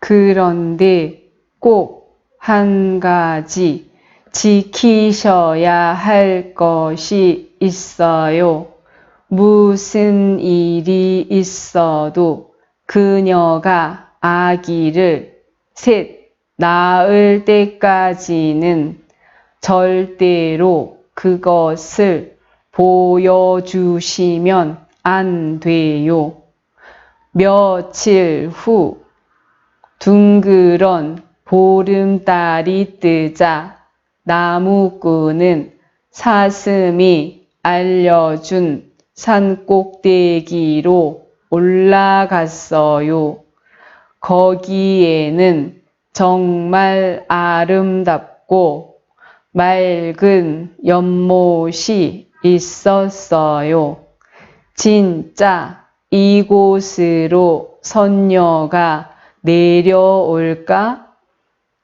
그런데 꼭 한 가지 지키셔야 할 것이 있어요. 무슨 일이 있어도 그녀가 아기를 셋 낳을 때까지는 절대로 그것을 보여주시면 안 돼요. 며칠 후 둥그런 보름달이 뜨자 나무꾼은 사슴이 알려준 산 꼭대기로 올라갔어요. 거기에는 정말 아름답고 맑은 연못이 있었어요. 진짜 이곳으로 선녀가 내려올까?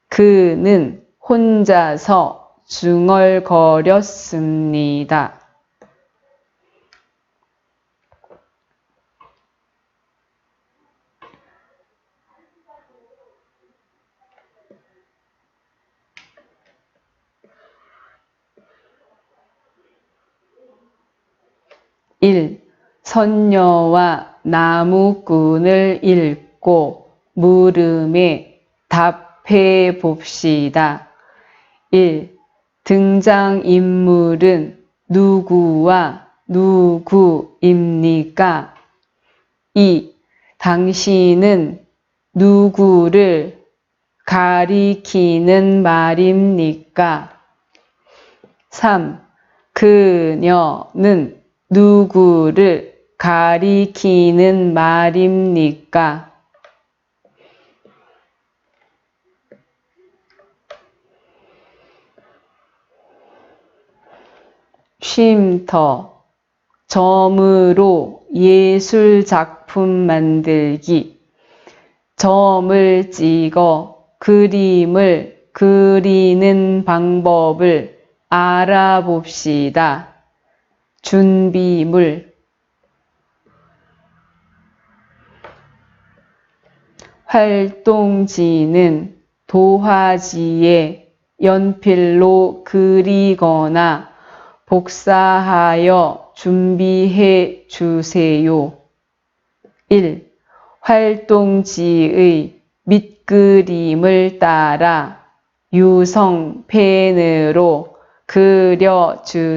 그는 혼자서 중얼거렸습니다. 일 선녀와 나무꾼을 읽고 물음에 답해 봅시다. 1. 등장인물은 누구와 누구입니까? 2. 당신은 누구를 가리키는 말입니까? 3. 그녀는 누구를 가리키는 말입니까? 쉼터, 점으로 예술 작품 만들기, 점을 찍어 그림을 그리는 방법을 알아봅시다. 준비물 활동지는 도화지에 연필로 그리거나 복사하여 준비해 주세요. 1. 활동지의 밑그림을 따라 유성 펜으로 그려주세요.